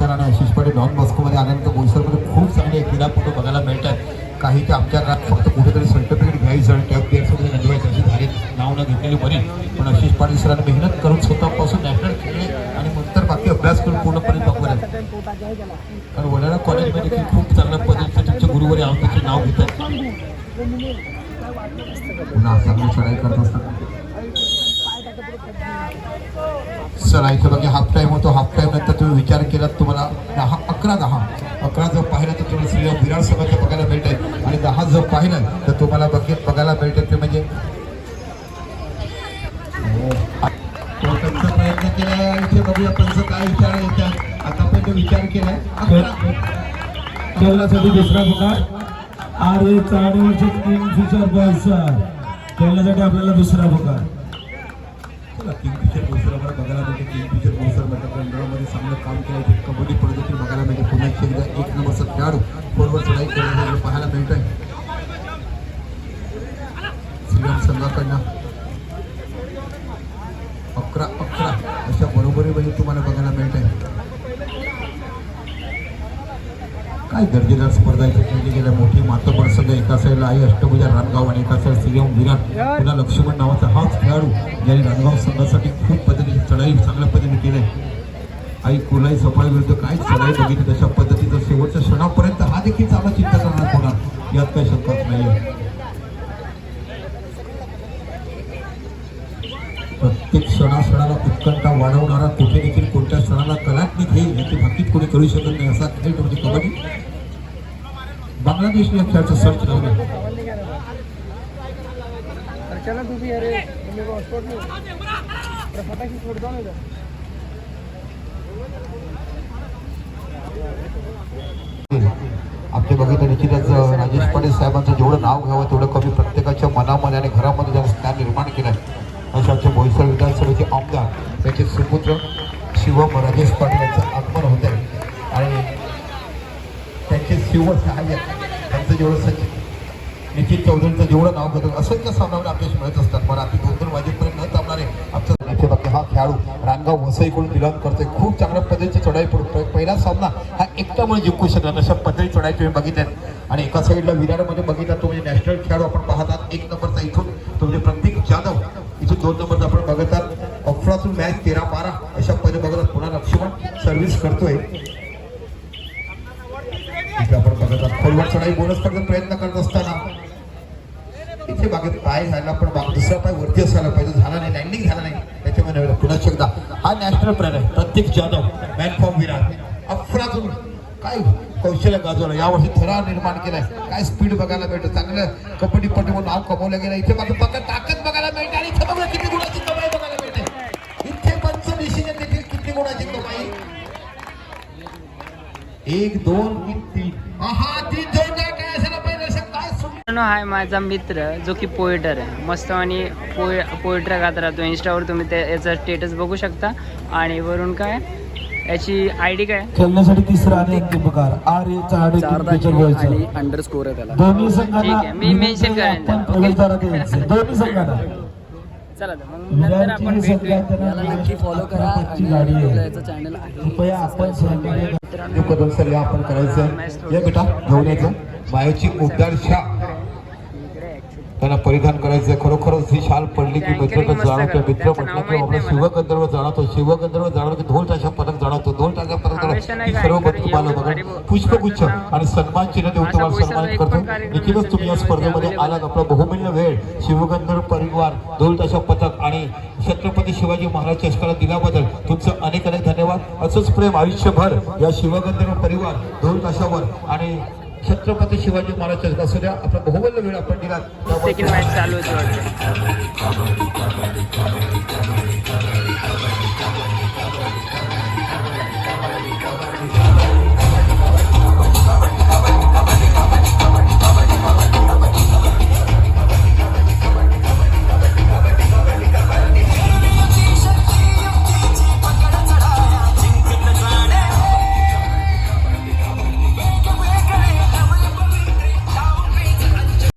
निमित्तानं आणि आशिष पाटील डॉन बॉस्कोमध्ये आल्यानंतर बोईसरमध्ये खूप चांगले क्रीडापटू बघायला मिळतात काही ते आमच्या फक्त कुठेतरी सर्टिफिकेट घ्यायचं आणि टॅप द्यायचं नजवायचं अशी झाली नाव न घेतलेली बरे. पण आशिष पाटील सरांनी मेहनत करून स्वतःपासून नॅशनल खेळले आणि नंतर बाकी अभ्यास करून पूर्णपणे पकवले कारण वडाळा कॉलेजमध्ये देखील खूप चांगल्या पद्धतीचे तुमचे गुरुवारी आहोत त्याचे नाव घेतात. पुन्हा चांगली चढाई करत असतात. चला इथे बघा हाफ टाइम होतो हाफ टाइम नंतर तुम्ही विचार केला तुम्हाला दहा अकरा दहा. अकरा जर पाहिलं तर तुम्हाला श्री विराट संघाचं बघायला मिळतंय. आणि दहा जर पाहिलं तर तुम्हाला बघित बघायला मिळतं ते म्हणजे त्यांचा प्रयत्न केलाय इथे बघूया पंच काय विचार येतात आतापर्यंत विचार केलाय. खेळण्यासाठी दुसरा पुकार. R A Kingfisher Boisar खेळण्यासाठी आपल्याला दुसरा पुकार. चला किंगफिशर बोसर आम्हाला बघायला मिळते मंडळामध्ये चांगलं काम केलं ते कबड्डी पद्धतीने बघायला मिळते. पुन्हा एकदा एक नंबरचा खेळाडू फोरवर चढाई करण्यासाठी पाहायला मिळतोय. श्रीराम संघाकडनं. अकरा अकरा. अशा बरोबरीमध्ये तुम्हाला बघायला मिळतंय. काय दर्जेदार स्पर्धा इथे खेळली गेल्या. मोठी मातोबर संघ एका साईडला आई अष्टभुजा रानगाव आणि एका साईड सीएम विराट. पुन्हा लक्ष्मण नावाचा हाच खेळाडू ज्याने रानगाव संघासाठी खूप पद्धतीने चढाई चांगल्या पद्धतीने केली आहे कोलाई सफाई विरुद्ध काय चढाई बघितली तशा पद्धतीचं शेवटच्या क्षणापर्यंत हा देखील चांगला चिंता करणार होणार यात काही शंकाच नाहीये. प्रत्येक क्षणाक्षणाला उत्कंठा वाढवणारा कुठे देखील कोणत्या क्षणाला कलाटणी घेईल याची भाकीत कोणी करू शकत नाही असा खेळ तो म्हणजे कबड्डी. बांगलादेशने या खेळाचं सर्च लावलं आमच्या आपले बघितलं निश्चितच राजेश पाटील साहेबांचं जेवढं नाव घ्यावं तेवढं कमी प्रत्येकाच्या मनामध्ये आणि घरामध्ये ज्यांना स्थान निर्माण केलं आहे अशा आमच्या बोईसर विधानसभेचे आमदार त्याचे सुपुत्र शिवम राजेश पाटील यांचं आगमन होत आहे. आणि त्यांचे शिवसहाय्य त्यांचं जेवढं सचिव निश्चित चौधरीचं जेवढं नाव घेतो असंख्य सामन्यावर आपल्याशी मिळत असतात पण रानगाव वसईकडून बिलॉंग करतोय. खूप चांगल्या पद्धतीची चढाई पडतो पहिला सामना हा एकट्यामुळे जिंकू शकला अशा पद्धती चढाई तुम्ही बघितल्या आणि एका साईडला विरारमध्ये बघितला तो म्हणजे नॅशनल खेळाडू आपण पाहतात. एक नंबरचा इथून तो म्हणजे प्रतीक जाधव. इथून दोन नंबरचा आपण बघतात अफरातून मॅच तेरा बारा अशा पद्धती बघतात पुन्हा लक्ष्मण सर्व्हिस करतोय. इथे आपण बघत आहोत खोलवर चढाई बोनस करण्याचा प्रयत्न करत असताना इथे बागेत पाय झाला पण दुसरा पाय वरती असायला पाहिजे. झाला नाही. लँडिंग झाला नाही. त्याच्यामुळे नव्हे. पुन्हा एकदा? हा नॅशनल प्लेअर आहे प्रत्येक जाधव मॅन फॉर्म विराट. अफरातून काय कौशल्य गाजवलं? यावर्षी थरार निर्माण केलाय. काय स्पीड बघायला मिळतं? चांगलं कबड्डीपट्टी म्हणून नाव कमवलं गेलं. इथे मात्र फक्त ताकद बघायला मिळते आणि इथे बघा किती गुणाची कमाई बघायला मिळते. इथे पंच डिसिजन देखील किती गुणाची कमाई? एक दोन तीन हा आहे माझा मित्र जो की पोएटर आहे. मस्त आणि पोए पोएट्री गात राहतो. इंस्टावर तुम्ही ते याचा स्टेटस बघू शकता. आणि वरून काय? याची आय डी काय? खेळण्यासाठी तिसरा आणि अंतिम R A Boisar under score आहे त्याला. दोन्ही ठीक संघांना आहे, मी mention करेन त्याला, आपण ओके? प्रवेशद्वारात यायचं. दोन्ही संघांना. चला तर मग नंतर आपण विराटची भेटूया. संघात याला नक्की फॉलो करा आणि गाडी आहे. याचं चॅनल आहे. कृपया आपण सहकार्य हे कदम सर या आपण करायचं या बेटा घेऊन यायचं. मायाची शाल त्यांना परिधान करायचं खरोखरच ही शाल पडली की मित्र जाणवतो मित्र म्हटलं की आपला शिवगंधर्व जाणवतो. शिवगंधर्व जाणवतो की ढोल ताशा पदक जाणवतो. ढोल ताशा पदक जाणवतो सर्व पद तुम्हाला बघा. पुष्पगुच्छ आणि सन्मान चिन्ह देऊन तुम्हाला सन्मानित करतो. निश्चितच तुम्ही या स्पर्धेमध्ये आलात. आपला बहुमूल्य वेळ शिवगंधर्व परिवार ढोल ताशा पथक आणि छत्रपती शिवाजी महाराज चषकाला दिल्याबद्दल तुमचं अनेक अनेक धन्यवाद. असंच प्रेम आयुष्यभर या शिवगंधर्व परिवार ढोल ताशावर आणि छत्रपती शिवाजी महाराज असू द्या. आपला बहुमूल्य वेळ आपण दिला.